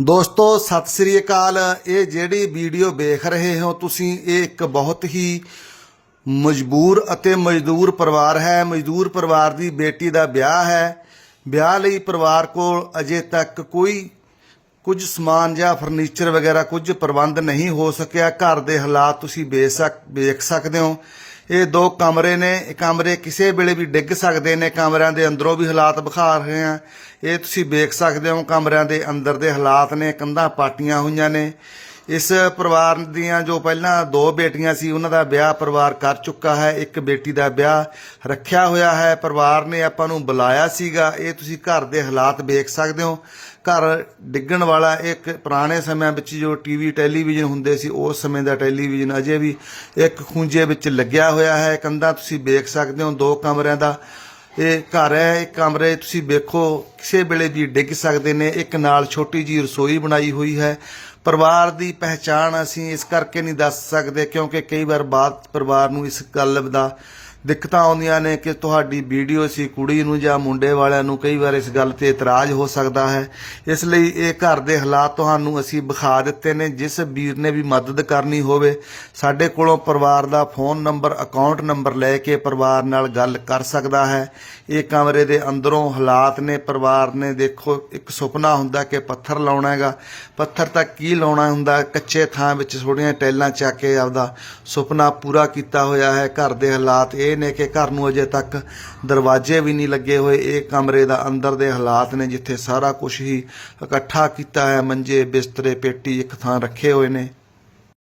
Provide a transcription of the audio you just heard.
ਦੋਸਤੋ, ਸਤਿ ਸ੍ਰੀ ਅਕਾਲ। ਇਹ ਜਿਹੜੀ ਵੀਡੀਓ ਵੇਖ ਰਹੇ ਹੋ, ਤੁਸੀਂ, ਇਹ ਇੱਕ ਬਹੁਤ ਹੀ ਮਜਬੂਰ ਅਤੇ ਮਜ਼ਦੂਰ ਪਰਿਵਾਰ ਹੈ। ਮਜ਼ਦੂਰ ਪਰਿਵਾਰ ਦੀ ਬੇਟੀ ਦਾ ਵਿਆਹ ਹੈ। ਵਿਆਹ ਲਈ ਪਰਿਵਾਰ ਕੋਲ ਅਜੇ ਤੱਕ ਕੋਈ ਕੁਝ ਸਮਾਨ ਜਾਂ ਫਰਨੀਚਰ ਵਗੈਰਾ ਕੁਝ ਪ੍ਰਬੰਧ ਨਹੀਂ ਹੋ ਸਕਿਆ। ਘਰ ਦੇ ਹਾਲਾਤ ਤੁਸੀਂ ਵੇਖ ਸਕ ਵੇਖ ਸਕਦੇ ਹੋ। ਇਹ ਦੋ ਕਮਰੇ ਨੇ, ਇਹ ਕਮਰੇ ਕਿਸੇ ਵੇਲੇ ਵੀ ਡਿੱਗ ਸਕਦੇ ਨੇ, ਕਮਰਿਆਂ ਦੇ ਅੰਦਰੋਂ ਵੀ ਹਾਲਾਤ ਵਿਖਾ ਰਹੇ ਆ। ਇਹ ਤੁਸੀਂ ਵੇਖ ਸਕਦੇ ਹੋ ਕਮਰਿਆਂ ਦੇ ਅੰਦਰ ਦੇ ਹਾਲਾਤ ਨੇ, ਕੰਧਾਂ ਪਾਟੀਆਂ ਹੋਈਆਂ ਨੇ। ਇਸ ਪਰਿਵਾਰ ਦੀਆਂ ਜੋ ਪਹਿਲਾਂ ਦੋ ਬੇਟੀਆਂ ਸੀ, ਉਹਨਾਂ ਦਾ ਵਿਆਹ ਪਰਿਵਾਰ ਕਰ ਚੁੱਕਾ ਹੈ, ਇੱਕ ਬੇਟੀ ਦਾ ਵਿਆਹ ਰੱਖਿਆ ਹੋਇਆ ਹੈ, ਪਰਿਵਾਰ ਨੇ ਆਪਾਂ ਨੂੰ ਬੁਲਾਇਆ ਸੀਗਾ, ਇਹ ਤੁਸੀਂ ਘਰ ਦੇ ਹਾਲਾਤ ਵੇਖ ਸਕਦੇ ਹੋ। ਘਰ ਡਿੱਗਣ ਵਾਲਾ ਇੱਕ ਪੁਰਾਣੇ ਸਮਿਆਂ ਵਿੱਚ ਜੋ ਟੀਵੀ, ਟੈਲੀਵਿਜ਼ਨ ਹੁੰਦੇ ਸੀ, ਉਸ ਸਮੇਂ ਦਾ ਟੈਲੀਵਿਜ਼ਨ ਅਜੇ ਵੀ ਇੱਕ ਖੂੰਜੇ ਵਿੱਚ ਲੱਗਿਆ ਹੋਇਆ ਹੈ। ਕੰਧਾਂ ਤੁਸੀਂ ਵੇਖ ਸਕਦੇ ਹੋ, ਦੋ ਕਮਰਿਆਂ ਦਾ ਇਹ ਘਰ ਹੈ, ਇਹ ਕਮਰੇ, ਤੁਸੀਂ ਵੇਖੋ, ਕਿਸੇ ਵੇਲੇ ਵੀ ਡਿੱਗ ਸਕਦੇ ਨੇ। ਇੱਕ ਨਾਲ ਛੋਟੀ ਜੀ ਰਸੋਈ ਬਣਾਈ ਹੋਈ ਹੈ। ਪਰਿਵਾਰ ਦੀ ਪਹਿਚਾਣ ਅਸੀਂ ਇਸ ਕਰਕੇ ਨਹੀਂ ਦੱਸ ਸਕਦੇ, ਕਿਉਂਕਿ ਕਈ ਵਾਰ ਬਾਤ ਪਰਿਵਾਰ ਨੂੰ ਇਸ ਗੱਲ ਦਾ ਦਿੱਕਤਾਂ ਆਉਂਦੀਆਂ ਨੇ ਕਿ ਤੁਹਾਡੀ ਵੀਡੀਓ ਸੀ, ਕੁੜੀ ਨੂੰ ਜਾਂ ਮੁੰਡੇ ਵਾਲਿਆਂ ਨੂੰ ਕਈ ਵਾਰ ਇਸ ਗੱਲ ਤੇ ਇਤਰਾਜ਼ ਹੋ ਸਕਦਾ ਹੈ। ਇਸ ਲਈ ਇਹ ਘਰ ਦੇ ਹਾਲਾਤ ਤੁਹਾਨੂੰ ਅਸੀਂ ਵਿਖਾ ਦਿੱਤੇ ਨੇ, ਜਿਸ ਵੀਰ ਨੇ ਵੀ ਮਦਦ ਕਰਨੀ ਹੋਵੇ। ਸਾਡੇ ਕੋਲੋਂ ਪਰਿਵਾਰ ਦਾ ਫੋਨ ਨੰਬਰ, ਅਕਾਊਂਟ ਨੰਬਰ ਲੈ ਕੇ ਪਰਿਵਾਰ ਨਾਲ ਗੱਲ ਕਰ ਸਕਦਾ ਹੈ। ਇਹ ਕਮਰੇ ਦੇ ਅੰਦਰੋਂ ਹਾਲਾਤ ਨੇ, ਪਰਿਵਾਰ ਨੇ ਦੇਖੋ, ਇੱਕ ਸੁਪਨਾ ਹੁੰਦਾ ਕਿ ਪੱਥਰ ਲਾਉਣਾ ਹੈਗਾ। ਪੱਥਰ ਤਾਂ ਕੀ ਲਾਉਣਾ ਹੁੰਦਾ? ਕੱਚੇ ਥਾਂ ਵਿੱਚ ਥੋੜੀਆਂ ਟੈਲਾਂ ਚੱਕ ਕੇ ਆਪਦਾ ਸੁਪਨਾ ਪੂਰਾ ਕੀਤਾ ਹੋਇਆ ਹੈ। ਘਰ ਦੇ ਹਾਲਾਤ ਇਹ ਇਹ ਨੇ ਕਿ ਘਰ ਨੂੰ ਅਜੇ ਤੱਕ ਦਰਵਾਜ਼ੇ ਵੀ ਨਹੀਂ ਲੱਗੇ ਹੋਏ। ਇਹ ਕਮਰੇ ਦਾ ਅੰਦਰ ਦੇ ਹਾਲਾਤ ਨੇ ਜਿੱਥੇ ਸਾਰਾ ਕੁਝ ਹੀ ਇਕੱਠਾ ਕੀਤਾ ਹੈ। ਮੰਜੇ, ਬਿਸਤਰੇ, ਪੇਟੀ ਇੱਕ ਥਾਂ ਰੱਖੇ ਹੋਏ ਨੇ।